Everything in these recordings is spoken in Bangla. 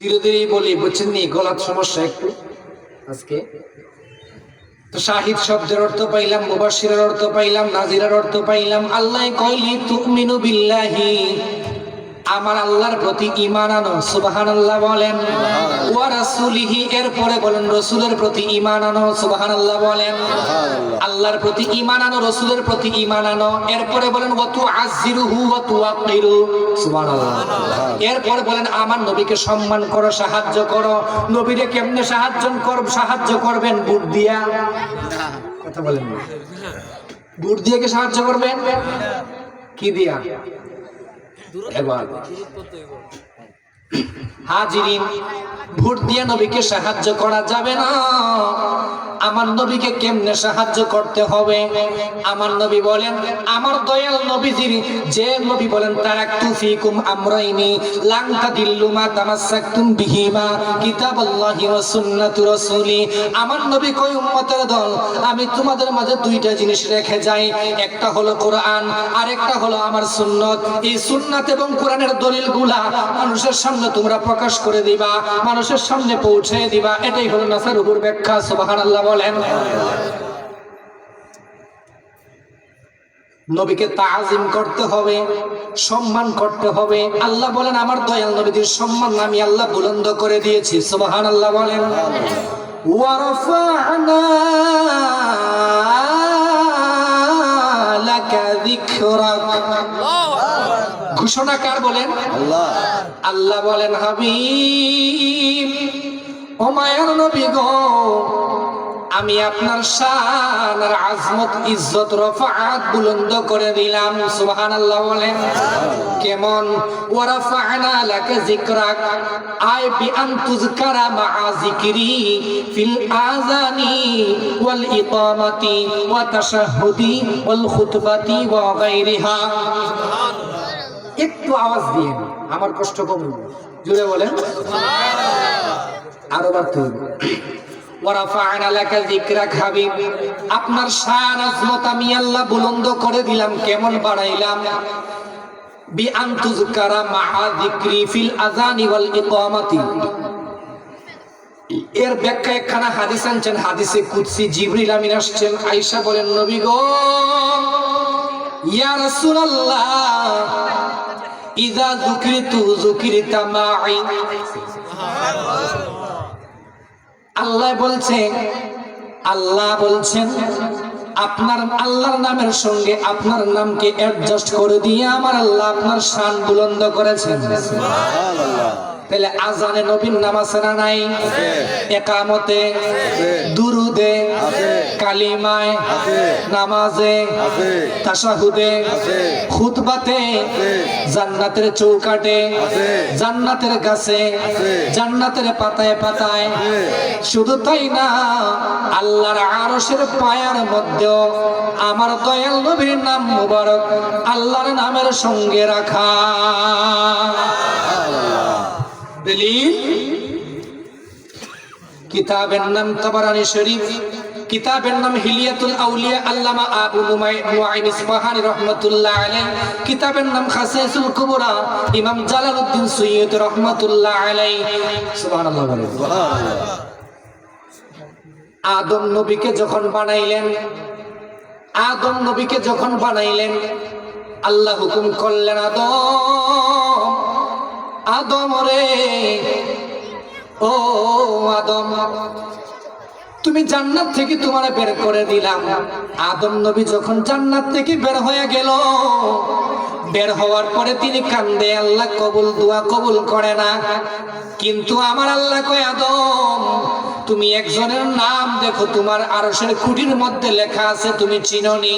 ধীরে ধীরে বলি, বুঝছেন নি, গলার সমস্যা একটু। আজকে তো শাহিদ শব্দের অর্থ পাইলাম মুবাসিরের অর্থ পাইলাম, নাজিরার অর্থ পাইলাম, আল্লাহ কইলি, তুমিনু বিল্লাহি। আমার আল্লাহর প্রতি ঈমান আনো সুবহানাল্লাহ বলেন। ওয়া রাসূলিহি এরপরে বলেন রাসূলের প্রতি ঈমান আনো সুবহানাল্লাহ বলেন। আল্লাহর প্রতি ইমান আনো রাসূলের প্রতি ইমান আনো। এরপরে বলেন ওয়া তুআজ্জিরুহু ওয়া তুওয়াক্কিরু সুবহানাল্লাহ। এরপরে বলেন আমার নবীকে সম্মান করো সাহায্য করো। নবীরে কেমনে সাহায্য কর সাহায্য করবেন? বুট দিয়া। কথা বলেন না। বুট দিয়ে কি সাহায্য করবেন কি দিয়া? এবার হাজিরিন ভোট দিয়ে নবীকে সাহায্য করা যাবে না। আমার নবীকে কেমনে সাহায্য করতে হবে? আমার নবী বলেন, আমার দয়াল নবীজির যে নবী বলেন তারাকতু ফিকুম আমরাইনি লাং তাদিল্লু মা তামাসসাকতুম বিহিমা, কিতাবাল্লাহি ওয়া সুন্নাতু রাসূলি। আমার নবী কই উম্মতের দল, আমি তোমাদের মাঝে দুইটা জিনিস রেখে যাই। একটা হলো কোরআন আর একটা হলো আমার সুন্নত। এই সুন্নাত এবং কোরআনের দলিলগুলা মানুষের সামনে তোমরা প্রকাশ করে দিবা, মানুষের সামনে পৌঁছে দিবা। এটাই হলো নাসার উপর ব্যাখ্যা, সুবহানাল্লাহ। বলেন। নবীকে তাজিম করতে হবে সম্মান করতে হবে। আল্লাহ বলেন আমার দয়াল নবীদের সম্মান আমি আল্লাহ বুলন্দ করে দিয়েছি। সুবহানাল্লাহ বলেন। ওয়ারফা'না লাকা ঘোষণা কার বলেন? আল্লাহ। আল্লাহ বলেন হাবিব ও মায়ার নবী গো আমি আপনার শান আর আজমত ইজ্জত রফাআত বুলন্দ করে দিলাম। সুবহানাল্লাহ বলেন কেমন? ওয়া রাফা'না লাকা যিকরাক আই বি আন তুযকারা মা'a যিকরি ফিল আযানি ওয়াল ইকামাতি ওয়া তাশাহুদি ওয়াল খুতবাতি ওয়া গায়রিহা। একটু আওয়াজ দিয়ে আমার কষ্ট কম হবে। জুড়ে বলেন আরও বাড়তে আপনার শান, আজমত আমি আল্লাহ বুলন্দ করে দিলাম, কেমন বাড়াইলাম? এর ব্যাখ্যা একখানা হাদিস আনছেন, হাদিসে কুদসি জিবরিল আমিন আয়েশা বলেন, নবী ইয়া রাসূলুল্লাহ ইজা যুকরিতু যুকরিতা মাই আল্লাহ বলছে, আল্লাহ বলছেন, আপনার আল্লাহর নামের সঙ্গে আপনার নামকে অ্যাডজাস্ট করে দিয়ে আমার আল্লাহ আপনার শান বুলন্দ করেছেন। তাহলে আজানে নবীন নাম আছে না নাই? একামতে দুরুদে। কালিমায় নামাজে আছে। খুতবাতে জান্নাতের চৌকাটে। জান্নাতের গাছে জান্নাতের পাতায় পাতায়। শুধু তাই না আল্লাহর আরশের পায়ার মধ্যেও আমার দয়াল নবীর নাম মুবারক আল্লাহর নামের সঙ্গে রাখা। দলিল? কিতাবের নাম তাবারানি শরীফ, কিতাবের নাম হিলিয়াতুল আউলিয়া আল্লামা আবু নুমাই মুআইন ইসফাহানি রাহমাতুল্লাহ আলাইহি, কিতাবের নাম খাসাইসুল কুবরা, ইমাম জালালউদ্দিন সৈয়দ রাহমাতুল্লাহ আলাইহি। সুবহানাল্লাহ আদম নবীকে যখন বানাইলেন, আদম নবীকে যখন বানাইলেন, আল্লাহ হুকুম করলেন আদম। আদম রে। ও আদম, তুমি জান্নাত থেকে তোমার বের করে দিলাম। আদম নবী যখন জান্নাত থেকে বের হয়ে গেল বের হওয়ার পরে তিনি কান্দে আল্লাহ কবুল দোয়া কবুল করে না। কিন্তু আমার আল্লাহ কয় আদম তুমি একজনের নাম দেখো তোমার আরশের খুঁটির মধ্যে লেখা আছে তুমি চিননি।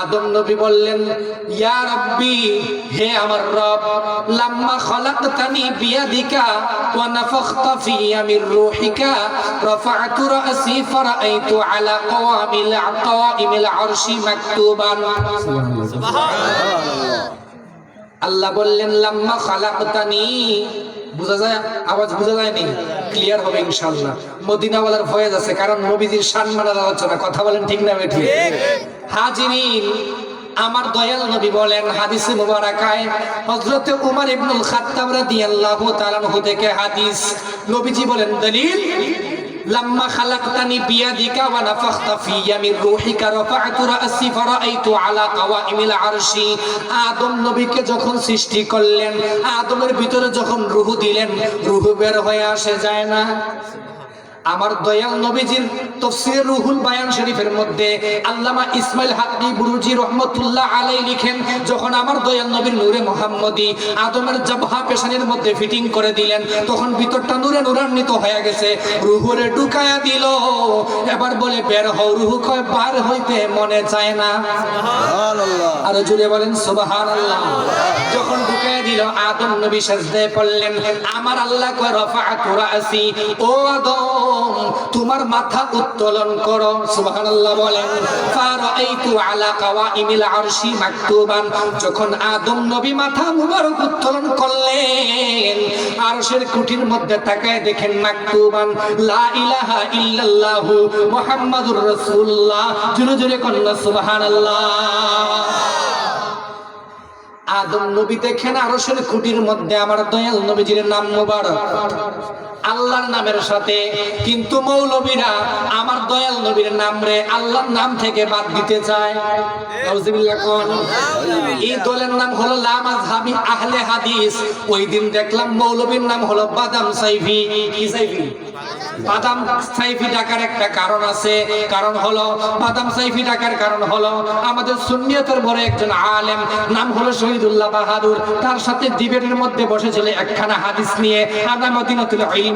আদম নবী বললেন ইয়া রাব্বি হে আমার রব লাম্মা খলাকতানি বিয়াদিকা ওয়া নাফাখতা ফিয়া মির রূহিকা রাফা'তু রা'সি ফারাআইতু আলা কাওয়ামিল আকাইমিল আরশি মাকতুবান। আল্লাহ বললেন, লাম্মা খালাকতানি। বুঝা যায়, আওয়াজ বুঝা যায়নি? ক্লিয়ার হবে ইনশাআল্লাহ। মদিনাওয়ালার ভয়েস আছে, কারণ নবীজির সম্মানের আলোচনা, কথা বলেন ঠিক না বেঠি হাজিরিন, আমার দয়াল নবী বলেন, হাদিসে মুবারাকায় হযরতে উমর ইবনুল খাত্তাব রাদিয়াল্লাহু তাআলা থেকে হাদিস। নবীজি বলেন, দলিল? লাম্মা খালাকতানি বিয়াদিকা ওয়া নাফাখতা ফিয়া মির রূহিকা রাফা'তু রা'সি ফারাআইতু আলা কাওয়াইমিল আরশি। আদম নবীকে যখন সৃষ্টি করলেন, আদমের ভিতরে যখন রুহু দিলেন, রুহু বের হয়ে আসে যায় না। আমার দয়াল নবীজির তফসির রুহুল বায়ান শরীফের মধ্যে আল্লামা ইসমাইল হাকি বুরুজি রহমতুল্লাহ আলাই লিখেন যখন আমার দয়াল নবীর নূরে মোহাম্মদী আদমের জাবহা পেশানির মধ্যে ফিটিং করে দিলেন তখন ভিতরটা নূরে নূরান্বিত হয়ে গেছে। রুহুরে ঢুকায়া দিল। এবার বলে বের হও রুহু কয় বার হইতে মনে চায় না। আরও জুড়ে বলেন সুবাহান আল্লাহ যখন ঢুকায় দিল আদম নবী সাজদায় পড়লেন আমার আল্লাহ কয় রফাআতু রাসি। ও আদম তোমার মাথা উত্তোলন করো, সুবহানাল্লাহ বলেন। ফারাইতু আলা কাওয়াইমিল আরশি মাকতুবান। যখন আদম নবী মাথা মুবারক উত্তোলন করলেন, আরশের কুঠির মধ্যে তাকায় দেখেন মাকতুবান। লা ইলাহা ইল্লাল্লাহু মুহাম্মাদুর রাসূলুল্লাহ। জোরে জোরে কন্না সুবহানাল্লাহ। আদম নবী দেখেন আরশের খুঁটির মধ্যে আমার দয়াল নবীজির নাম মোবারক। আল্লাহর নামের সাথে। কিন্তু মৌলবীরা আমার দয়াল নবীর নাম রে আল্লাহর নাম থেকে বাদ দিতে চায়। এই দলের নাম হলো লামাজহাবি আহলে হাদিস। ওই দিন দেখলাম মৌলবীর নাম হলো বাদাম সাইফি। কি সাইফি? বাদাম সাইফি ডাকার একটা কারণ আছে। কারণ হলো, বাদাম সাইফি ডাকার কারণ হলো, আমাদের সুন্নিয়তের বড় একজন আলেম, নাম হলো শহীদুল্লাহ বাহাদুর, তার সাথে ডিবেটের মধ্যে বসেছিল একখানা হাদিস নিয়ে ইলমি।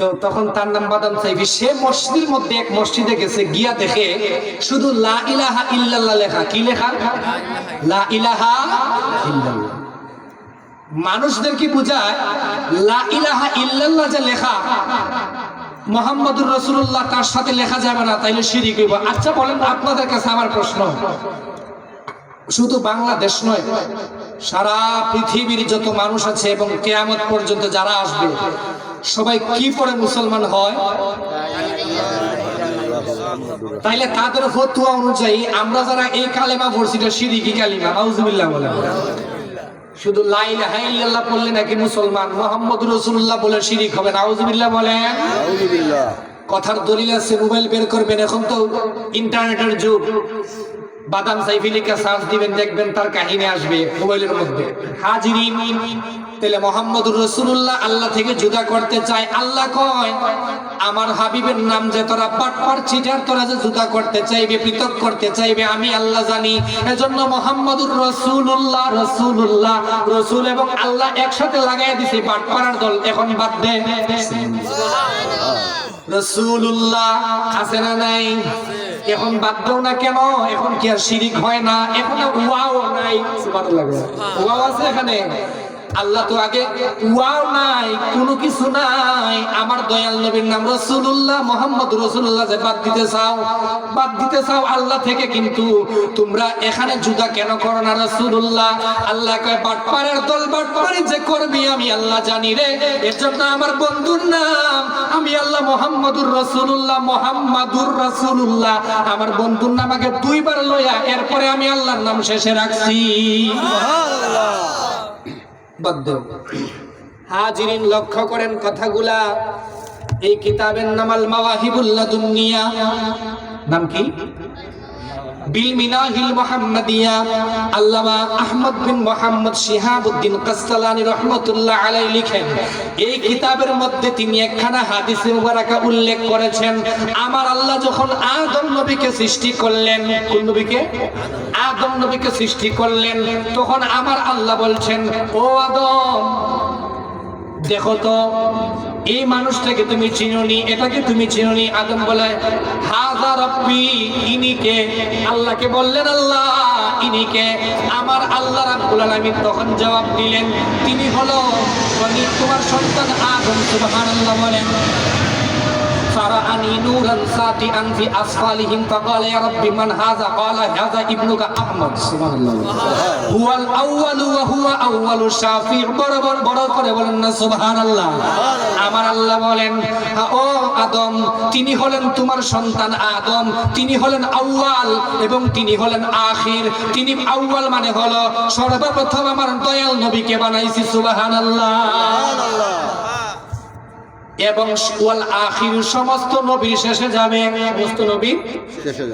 তো তখন তার নাম বাদাম সাইফি। সে মসজিদের মধ্যে এক মসজিদে গেছে, গিয়া দেখে শুধু লা ইলাহা ইল্লাল্লাহ লেখা। কি লেখা? লা ইলাহা ইল্লাল্লাহ। মানুষদের কি বোঝায়, লা ইলাহা ইল্লাল্লাহ যে লেখা, মোহাম্মদুর রসুল্লাহ তার সাথে লেখা যাবে না, তাইলে শিরিক হইব। আচ্ছা বলেন, আপনাদের কাছে আমার প্রশ্ন। শুধু বাংলাদেশ নয়, সারা পৃথিবীর যত মানুষ আছে এবং কেয়ামত পর্যন্ত যারা আসবে সবাই কি পড়ে মুসলমান হয়? তাইলে তাদের ফতুয়া অনুযায়ী আমরা যারা এই কালেমা পড়ছি এটা সিরিকি কালিমা নাউজুবিল্লাহ বলে। শুধু লাইলা হাইল্লাহ পড়লে নাকি মুসলমান মোহাম্মদ রসুল্লাহ বলে শিরিক হবে নাউজুবিল্লাহ বলেন। কথার দলিল আছে মোবাইল বের করবেন এখন তো ইন্টারনেটের যুগ। বাদাম সাইফিলিকা সার্চ দিবেন দেখবেন তার কাহিনী আসবে মোবাইলের মধ্যে। হাজিরিন তাহলে মোহাম্মদুর রসুল্লাহ আল্লাহ থেকে জুদা করতে চায় আল্লাহ কয় আমার হাবিবের নাম যে তোরা পাটপার চিটার তোরা যে জুদা করতে চাইবে পৃথক করতে চাইবে আমি আল্লাহ জানি। এজন্য মোহাম্মদুর রসুল্লাহ রসুল্লাহ রসুল এবং আল্লাহ একসাথে লাগাই দিছে পাটপাড়ার দল এখন বাদ দে। রসুল্লাহ আছে না নাই? এখন দাও না কেন? এখন কি আর শিরিক হয় না? এখন আর ওয়াও নাই। ওয়াও আছে এখানে? আল্লাহ তো আগে, ওয়াও নাই, কোনো কিছু নাই। আমার দয়াল নবীর নাম রসুল্লাহ মোহাম্মদ রসুল্লাহ যে বাদ দিতে চাও, বাদ দিতে চাও আল্লাহ থেকে কিন্তু তোমরা এখানে জুদা কেন করো না রসুল্লাহ আল্লাহ কয়, বাটপাড়ের দল বাটপাড়ি যে করবি আমি আল্লাহ জানি রে। এর জন্য আমার বন্ধুর নাম আমি আল্লাহ মোহাম্মদুর রসুল্লাহ মোহাম্মদুর রসুল্লাহ আমার বন্ধুর নাম আগে দুইবার লইয়া, এরপরে আমি আল্লাহর নাম শেষে রাখছি। বাদ দাও। হাজিরিন লক্ষ্য করেন কথাগুলা। এই কিতাবের নামাল মাওয়াহিবুল্লাহ দুনিয়া নাম কি? বিল মিনাহিল মুহাম্মাদিয়া আল্লামা আহমদ বিন মোহাম্মদ শিহাবউদ্দিন কাসসালানি রাহমাতুল্লাহ আলাইহি লিখেন, এই কিতাবের মধ্যে তিনি একখানা হাদিসে মুবারাকা উল্লেখ করেছেন, আমার আল্লাহ যখন আদম নবীকে সৃষ্টি করলেন আদম নবীকে সৃষ্টি করলেন, তখন আমার আল্লাহ বলছেন, ও দেখো তো এই মানুষটাকে তুমি চিনোনি, এটাকে তুমি চিনোনি আদম বলে হাজা রব্বি ইনিকে আল্লাহকে বললেন, আল্লাহ ইনিকে আমার আল্লাহ রাব্বুল আলামিন তখন জবাব দিলেন, তিনি হলো তোমার সন্তান আদম, সুবহানাল্লাহ বলেন। সারাআনি নূরান সাতিআন ফি আসফালিহিম ফাকালা ইয়া রাব্বি মান হাযা ক্বালা হাযা ইবনুকা আহমদ সুবহানাল্লাহ হুয়াল আউয়ালু ওয়া হুয়া আউয়ালু শাফি' বরাবর বড় করে বলেন না সুবহানাল্লাহ। আমার আল্লাহ বলেন ও আদম তিনি হলেন তোমার সন্তান আদম তিনি হলেন আউয়াল এবং তিনি হলেন আখির। তিনি আউয়াল মানে হলো সর্বপ্রথম আমার দয়াল নবীকে বানাইছি সুবহানাল্লাহ। সুবহানাল্লাহ। এবং ওয়াল আখির সমস্ত নবী শেষে যাবে সমস্ত নবী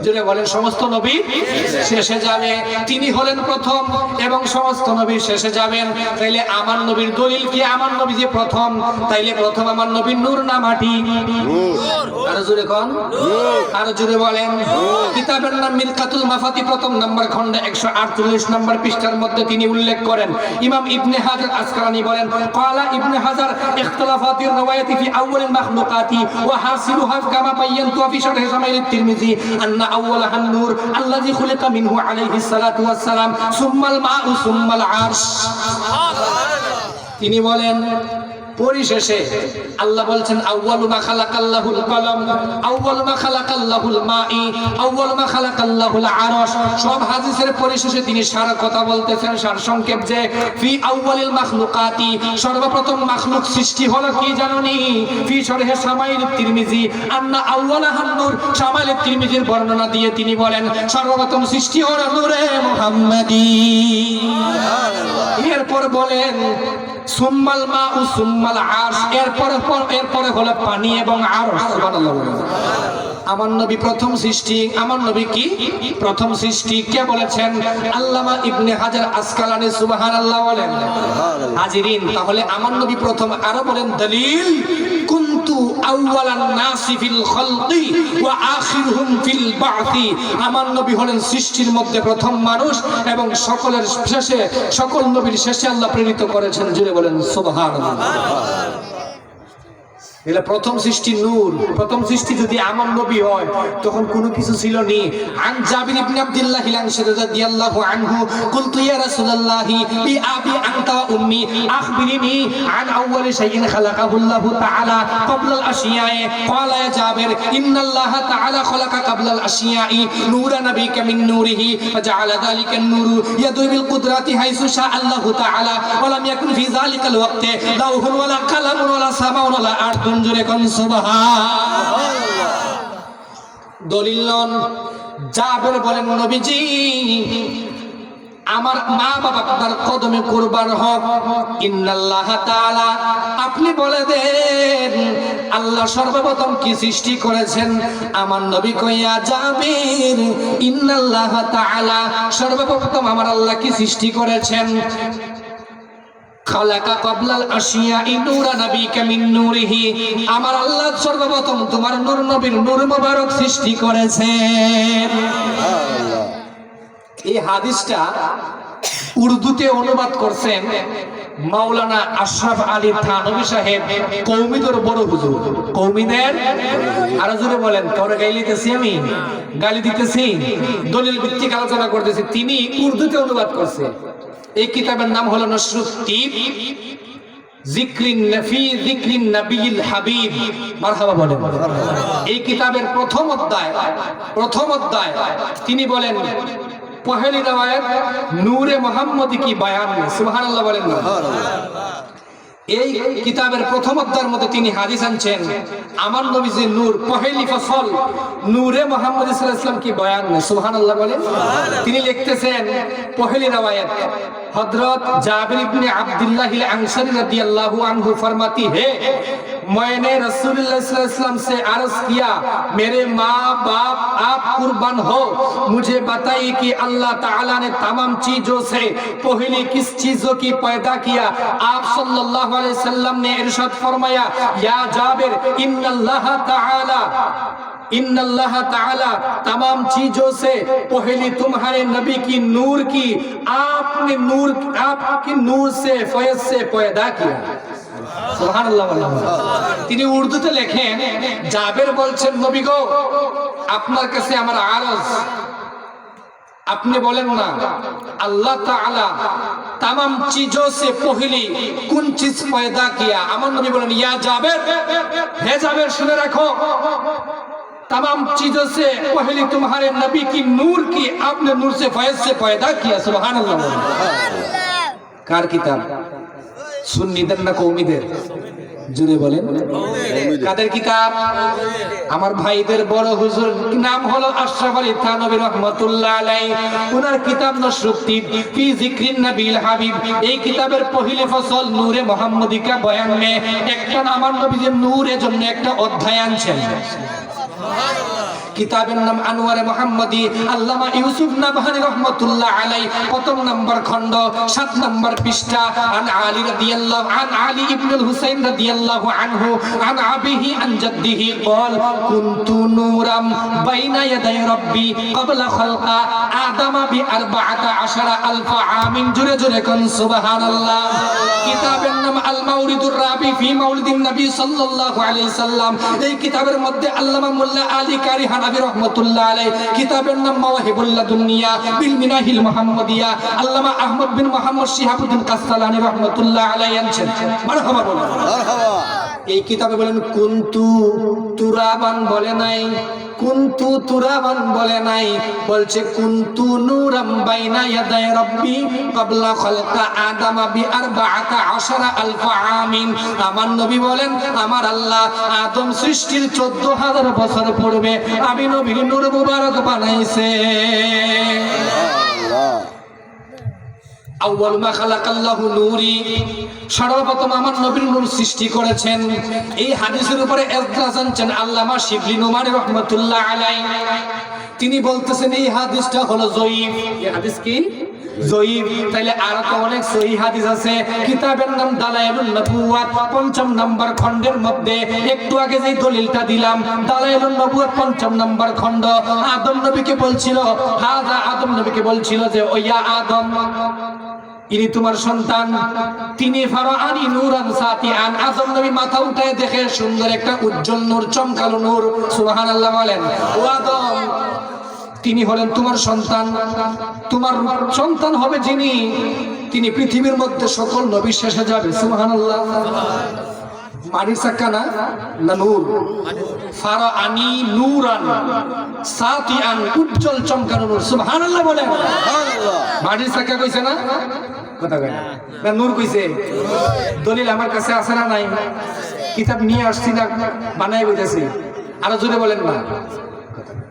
যেটা বলেন সমস্ত নবী শেষে যাবে। তিনি হলেন প্রথম এবং সমস্ত নবী শেষে যাবেন। তাইলে আমার নবীর দলিল কি? আমার নবী যে প্রথম তাইলে প্রথম আমার নবীর নূর না মাটি? আরও জোরে কন। আরও জোরে বলেন। কিতাবের নাম মিরকাতুল মাফাতি প্রথম নাম্বার খন্ড একশো আটচল্লিশ নম্বর পৃষ্ঠার মধ্যে তিনি উল্লেখ করেন। ইমাম ইবনে হাজার আসকারানি বলেন কালা ইবনে হাজার ইখতলাফাতির রওয়ায়াতি ফি أول المخلوقات وحاصلها كما بينت في شرح شمائل الترمذي أن أولها النور الذي خلق منه عليه الصلاة والسلام ثم الماء ثم العرش তিনি বলেন পরিশেষে আল্লাহ বলছেন আউয়ালু মা খালাকাল্লাহুল কলম আউয়ালু মা খালাকাল্লাহুল মাই আউয়ালু মা খালাকাল্লাহুল আরশ। সব হাদিসের পরিশেষে তিনি সারা কথা বলতেছেন সার সংক্ষেপ যে ফি আউয়ালিল মাখলুকাতি সর্বপ্রথম মাখলুক সৃষ্টি হলো কি জানোনি? ফি শরহে সামাইল তিরমিজি আন্না আউয়ালাহান নূর সামাইল তিরমিজির বর্ণনা দিয়ে তিনি বলেন সর্বপ্রথম সৃষ্টি হলো নূরে মুহাম্মাদি। এরপর বলেন সুম্মাল মা ও সুম্মাল আস এরপরে পর- এরপরে হলো পানি এবং আর। আমার নবী প্রথম সৃষ্টি আমার নবী কি? প্রথম সৃষ্টি কে বলেছেন? আল্লামা ইবনে হাজার আসকালানি সুবহানাল্লাহ বলেন। হাজিরিন তাহলে আমার নবী প্রথম আরও বলেন দলিল। কুনতু আউওয়ালান নাসি ফিল খালকি ওয়া আখিরুহুম ফিল বা'থি। আমার নবী হলেন সৃষ্টির মধ্যে প্রথম মানুষ এবং সকলের শেষে সকল নবীর শেষে আল্লাহ প্রেরিত করেছেন। জুড়ে বলেন সুবহানাল্লাহ। এগুলা প্রথম সৃষ্টি নূর, প্রথম সৃষ্টি যদি আমার নবী হয়, তখন কোনো কিছু ছিল নি। আন জাবির ইবনে আব্দুল্লাহ আল-আনসারী রাদিয়াল্লাহু আনহু, কুলতু ইয়া রাসূলুল্লাহ বি আবি আনতা ওয়া উম্মি, আখবিরিনি আন আউওয়ালি শাইইন খালাকাহু আল্লাহ তাআলা ক্বাবলা আল-আশিয়া'i ক্বালা ইয়া জাবির, ইন্নাল্লাহ তাআলা খালাকা ক্বাবলা আল-আশিয়া'i নূরা নাবিকা মিন নূরিহি, ফাজআলা যালিকা আন-নূরু ইয়াদুরু বিল কুদরাতি হাইসু শা আল্লাহ তাআলা, ওয়া লাম ইয়াকুন ফি যালিকা আল-ওয়াক্তি লাউহুন ওয়ালা কালামুন ওয়ালা সামাউন ওয়ালা আরদুন। জুরে কোন সুবহান দলিল জাবের বলেন, নবীজি, আমার মা বাবা আপনার কদমে কুরবান হক। ইন্নাল্লাহ তাআলা, আপনি বলে দেন, আল্লাহ সর্বপ্রথম কি সৃষ্টি করেছেন? আমার নবী কইয়া, জাবির, ইন্নাল্লাহ তাআলা, সর্বপ্রথম আমার আল্লাহ কি সৃষ্টি করেছেন? খালাকা কাবলাল আশিয়া নূরা নবীকা মিন নূরিহি। আমার আল্লাহ সর্বপ্রথম তোমার নূর নবীর নূর মোবারক সৃষ্টি করেছেন এই হাদিসটা উর্দুতে অনুবাদ করছেন মাওলানা আশরাফ আলী থানবী সাহেব কৌমিদের বড় হুজুর। কৌমিদের? আরও জোরে বলেন কাউরে গালি দিতেছি আমি? গালি দিতেছি। দলিল ভিত্তিক আলোচনা করতেছি। তিনি উর্দুতে অনুবাদ করছে। এই কিতাবের নাম হলো এই কিতাবের প্রথম অধ্যায় প্রথম অধ্যায়, তিনি বলেন, পহেলি রওয়ায়াত নূরে মোহাম্মদ কি বায়ান? সুবহানাল্লাহ বলেন এই কিতাবের প্রথম অধ্যায়ের মধ্যে তিনি হাদিস আনছেন, আমার নবী নূর, পহেলি ফসল, নূরে মোহাম্মদ ইসলাম কি বয়ান? সুবহানাল্লাহ বলেন। তিনি লিখতেছেন, পহেলি রওয়ায়াত हजरत जाबिर इब्ने अब्दुल्लाह हिल अंसारी रदी अल्लाह अनहु फरमाती है मैंने रसूलुल्लाह से अर्ज किया मेरे माँ बाप आप कुर्बान हो मुझे बताइए कि अल्लाह ताला ने तमाम चीजों से पहले किस चीजों की पैदा किया आप सल्लल्लाहु अलैहि वसल्लम ने इरशाद फरमाया या जाबिर इन्नल्लाह ताला इन अल्लाह ताला तमाम चीजों से पहले तुम्हारे नबी की नूर की आपने नूर आपकी नूर से फयज से पैदा किया সুবহানাল্লাহ বলেন। তিনি উর্দুতে লেখেন জাবের বলছেন নবী গো আপনার কাছে আমার আরজ আপনি বলেন না अल्लाह ताला तमाम चीजों से पहली कौन चीज पैदा किया আমার নবী বলেন ইয়া জাবের হে জাবের শুনে রাখো तमाम चीजों से पहले तुम्हारे नबी की नूर की आपने नूर से फैज से पैदा किया सुभान अल्लाह কার কিতাব সুন্নিদের না কৌমিদের জুড়ে বলেন কাদের কিতাব আমার ভাইদের বড় হুজুর নাম হলো আশরাফ আলী থানবী রহমতুল্লাহ আলাই ওনার কিতাব নসরুদ্দিন ফি জিক্রিন নবিল হাবিব এই কিতাবের পহিলে ফসল নূরে মোহাম্মদিকা বয়ান মে একটা আমার নবীদের নূরের জন্য একটা অধ্যায় আনছেন কিতাবের নাম আনোয়ারে মোহাম্মদী আল্লামা ইউসুফ নাবহানি রহমতুল্লাহ আলাই প্রথম নম্বর খণ্ড সাত নম্বর পৃষ্ঠা আন আলী রাদিয়াল্লাহু আন আলী ইবনুল হুসাইন রাদিয়াল্লাহু আনহু আন আবিহি আন জাদ্দিহি قال كنت نورا بين يدي ربي قبل خلق آدم بأربعة عشر ألف عام জুড়ে জুড়ে কোন সুবহানাল্লাহ কিতাবের নাম আল মাউরিদুর রাবি ফি মাউলিদিন নবী সাল্লাল্লাহু আলাইহি সাল্লাম এই কিতাবের মধ্যে আল্লামা মোল্লা আলী কারি হানাবি রহমতুল্লাহ আলাই কিতাবের নাম মাওয়াহিবুল্লাহ দুনিয়া, বিল মিনাহিল মুহাম্মাদিয়া। আল্লামা আহমদ বিন মুহাম্মদ শিহাবুদ্দিন কাসসালানি রহমতুল্লাহ আলাই আনছেন। মারহাবা বলুন। এই কিতাবে বলেন কুন্তু তুরাবান বলে নাই, কুন্তু তুরাবান বলে নাই। বলছে, কুন্তু নূরাম বাইনা ইয়াদাই রাব্বি ক্বাবলা খালকা আদাম বি আরবাআতা আশারা আলফা আমিন। আমার নবী বলেন, আমার আল্লাহ আদম সৃষ্টির 14000 বছর পূর্বে আমি নবীর নূর মুবারক বানাইছে। নূরি সর্বপ্রথম আমার নবীর নূর সৃষ্টি করেছেন। এই হাদিসের উপরে জানছেন আল্লামা শিবলি আলাই তিনি বলতেছেন, এই হাদিসটা হলো জয়ীফ। এই হাদিস কি? জয়ীফ। আরও তো অনেক সহি হাদিস আছে। কিতাবের নাম নবুয়াত পঞ্চম নাম্বার খণ্ডের মধ্যে একটু আগে যেই দলিলটা দিলাম, দালাইলুন নবুয়াত পঞ্চম নাম্বার খণ্ড। আদম নবীকে বলছিল হাজা আদম, নবীকে বলছিল যে ওয়া আদম। ইনি তোমার সন্তান। তিনি ফারাআনি নূরান সাতিআন। আদম নবী মাথা উঠায় দেখে সুন্দর একটা উজ্জ্বল নূর, চমকালো নূর, সুবহানাল্লাহ বলেন। ও আদম, তিনি হলেন তোমার সন্তান। তোমার সন্তান হবে যিনি, তিনি পৃথিবীর মধ্যে সকল নবী শেষে যাবে, সুবহানাল্লাহ। মাটির চাক্কা না না নূর? ফারা আনি নূরান সাতিআন উজ্জ্বল চমকানো নূর। সুবহানাল্লাহ বলেন মাটির চাক্কা কইছে না? কথা কয় না। না নূর কইছে। দলিল আমার কাছে আছে না নাই? কিতাব নিয়ে আসছি না বানাই বইতেছি। আরও জোরে বলেন না।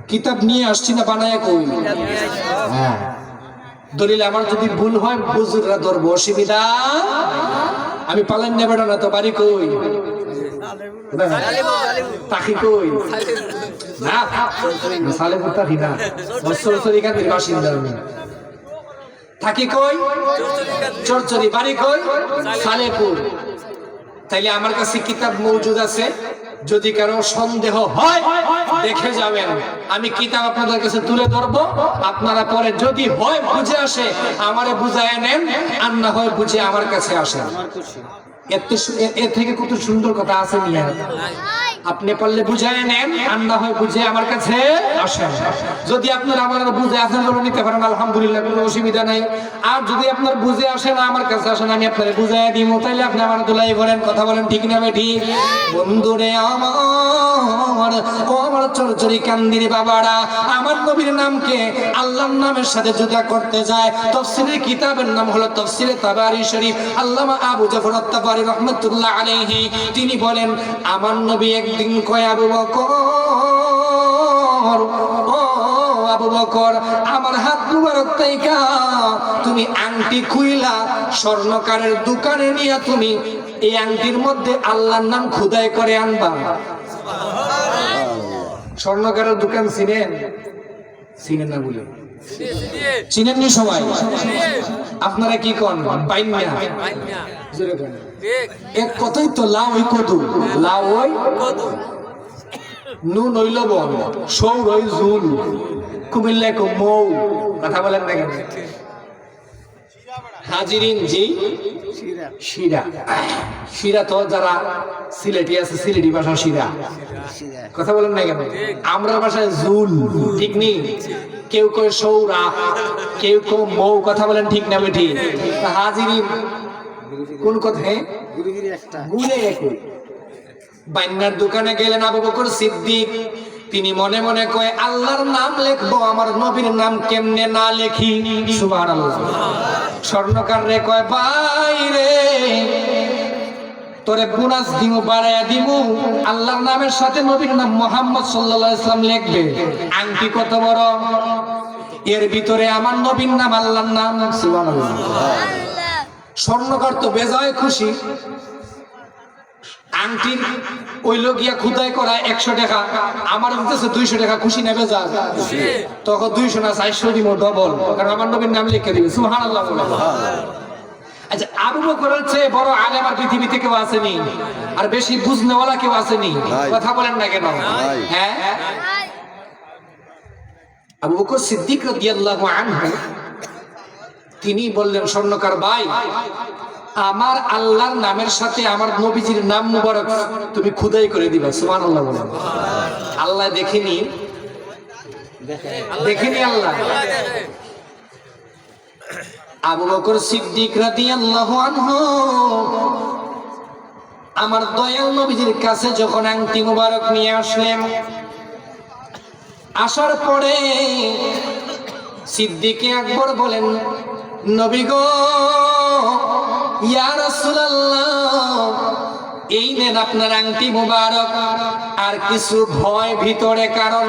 কিতাব নিয়ে আসছি না বানায় কই? হ্যাঁ। দলিল আমার যদি ভুল হয় বুজুররা ধরবো অসুবিধা আমি পালেন নেব না তো বাড়ি কই? তাকি কই? না। সালেপুর তাকি না। বছর বছর এখানকার বাসিন্দা আমি। থাকি কই? চরচরি। বাড়ি কই? সালেপুর তাইলে আমার কাছে কিতাব মৌজুদ আছে। যদি কারও সন্দেহ হয় দেখে যাবেন। আমি কিতাব আপনাদের কাছে তুলে ধরবো। আপনারা পরে যদি হয় বুঝে আসে আমারে বুঝায় নেন আর না হয় বুঝে আমার কাছে আসেন। এত এর থেকে কত সুন্দর কথা আছে মিয়া। আপনি পারলে বুঝায় নেন, আর না হয় বুঝে আমার কাছে আসেন। যদি আপনার আমার বুঝে আসেন বলে নিতে পারেন, আলহামদুলিল্লাহ, কোনো অসুবিধা নাই। আর যদি আপনার বুঝে আসেন আমার কাছে আসেন আমি আপনার বুঝাই দিব। তাইলে আপনি আমার দোলাই বলেন, কথা বলেন, ঠিক না ঠিক বন্ধুরে আমার, ও আমার চরচরি কান্দির বাবারা, আমার নবীর নামকে আল্লাহর নামের সাথে জুদা করতে যায়। তফসিলের কিতাবের নাম হলো তফসিলে তাবারি শরীফ। আল্লামা আবু জাফর আত্তাবারি রহমতুল্লাহ আলাইহি, তিনি বলেন, আমার নবী একদিন কয় আবু আমার হাত তুমি আংটি স্বর্ণকারের দোকানে তুমি এই আংটির মধ্যে নাম করে আনবা। স্বর্ণকারের দোকান চিনেন? চিনেন না বলে। চিনেন সবাই? আপনারা কি কন? বাইন্যা। এক কথাই তো লাউ ওই কদু। লাউ ওই নুন হইল বন সৌ রই জুল কুমিল্লা কো মৌ। কথা বলেন না কেন? হাজিরিন জি শিরা। শিরা। তো যারা সিলেটি আছে সিলেটি ভাষা শিরা। কথা বলেন না কেন? আমরা ভাষায় জুল ঠিক নেই কেউ কয় সৌরা কেউ কেউ মৌ। কথা বলেন ঠিক না বেঠি? হাজিরি কোন কথায় গুলে একই। বাইনার দোকানে গেলেন আবু বকর সিদ্দিক। তিনি মনে মনে কয় আল্লাহর নাম লেখবো আমার নবীর নাম কেমনে না লেখি? সুবহানাল্লাহ। স্বর্ণকার রে কয় ভাই রে তোরে বোনাস দিমু বাড়াইয়া দিমু। আল্লাহর নামের সাথে নবীর নাম মোহাম্মদ সাল্লাল্লাহু আলাইহি সাল্লাম লিখবে। আংটি কত বড়? এর ভিতরে আমার নবীর নাম আল্লাহর নাম। সুবহানাল্লাহ। স্বর্ণকার তো বেজায় খুশি। আংটি ওই লগিয়া খুদাই করা একশো টাকা আমার দিতেছে দুইশো টাকা খুশি নেবে যা তখন দুইশো না চারশো দিব ডবল কারণ আমার নবীর নাম লিখে দিবে। সুহান আল্লাহ আচ্ছা আবু বকরের চেয়ে বড় আলেম আর পৃথিবীতে কেউ আসেনি? আর বেশি বুঝনেওয়ালা কেউ আসেনি? কথা বলেন না কেন। হ্যাঁ? আবু বকর সিদ্দিক রাদিয়াল্লাহু আনহু তিনি বললেন, স্বর্ণকার ভাই, আমার আল্লাহর নামের সাথে আমার নবীজির নাম মুবারক তুমি খুদাই করে দিবা, সুবহানাল্লাহ বলেন আল্লাহ দেখিনি দেখিনি আল্লাহ। আবু বকর সিদ্দিক রাদিয়াল্লাহু আনহু, আমার দয়াল নবীজির কাছে যখন আংটি মুবারক নিয়ে আসলেন, আসার পরে সিদ্দিকে আকবর বলেন নবী গো ইয়া রাসূলুল্লাহ এই নেন আপনার আংটি মুবারক। আর কিছু ভয় ভিতরে, কারণ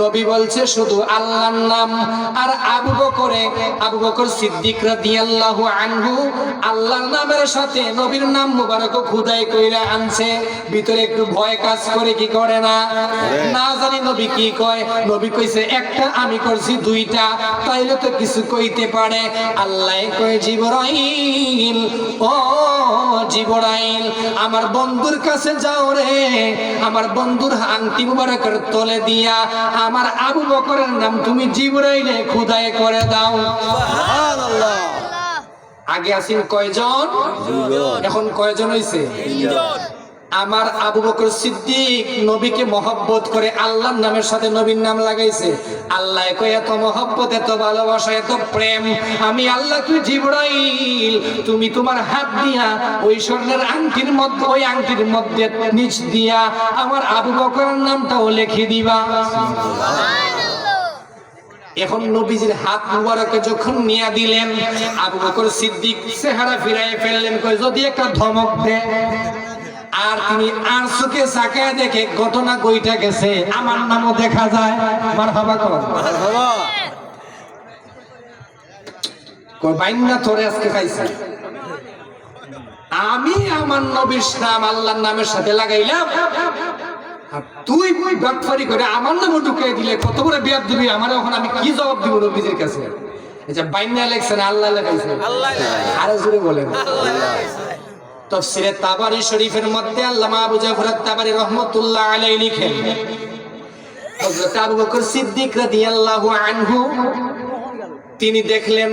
নবী বলছে শুধু আল্লাহর নাম। আর আবু বকরে, আবু বকর সিদ্দিক রাদিয়াল্লাহু আনহু আল্লাহর নামের সাথে নবীর নাম মুবারক খুদাই কইরা আনছে। ভিতরে একটু ভয় কাজ করে, কি করে না? না জানি নবী কি কয়। নবী কইছে, একটা আমি করছি, দুইটা। তাইলে তো কিছু কইতে পারে। আল্লাহ কয়, জিবরাইল, ও জিবরাইল, আমার বন্ধুর কাছে যাও রে। আমার বন্ধুর আংটি মুবারকের তলে দিয়া আমার আবু বকরের নাম তুমি জিবরাইলে খোদাই করে দাও। আগে আসিন কয়জন? এখন কয়জন হইছে? আমার আবু বকর সিদ্দিক নবীকে মহব্বত করে আল্লাহর নামের সাথে নবীর নাম লাগাইছে। আল্লাহ কই এত মহব্বত, এত ভালোবাসা, এত প্রেম। আমি আল্লাহ তুই জিবরাইল, তুমি তোমার হাত দিয়া ওই স্বর্ণের আংটির মধ্যে, ওই আংটির মধ্যে নিচ দিয়া আমার আবু বকরের নামটাও লিখে দিবা। এখন নবীজির হাত মুবারকে যখন নিয়ে দিলেন, আবু বকর সিদ্দিক চেহারা ফিরাই ফেললেন কই যদি একটা ধমক দে। আর তিনি আর চোখে চাকায় দেখে ঘটনা কইটা গেছে। আমার নামও দেখা যায়। মার হাবা কর বাইন্না তোরে আজকে খাইছে। আমি আমার নবীর নাম আল্লাহর নামের সাথে লাগাইলাম। আর তুই বাটফারি করে আমার নামও ঢুকিয়ে দিলে কত বড় বিয়াদ দিবি? আমার এখন আমি কি জবাব দিব নবীজির কাছে? আচ্ছা বাইন্না লেখছেন আল্লাহ লেখাইছে। আরও জোরে বলেন। তফসিরে তাবারি শরীফের মধ্যে আল্লামা আবু জাফর তাবারি রহমতুল্লাহ আলাইহি লিখেন, হযরত আবু বকর সিদ্দিক রাদিয়াল্লাহু আনহু, তিনি দেখলেন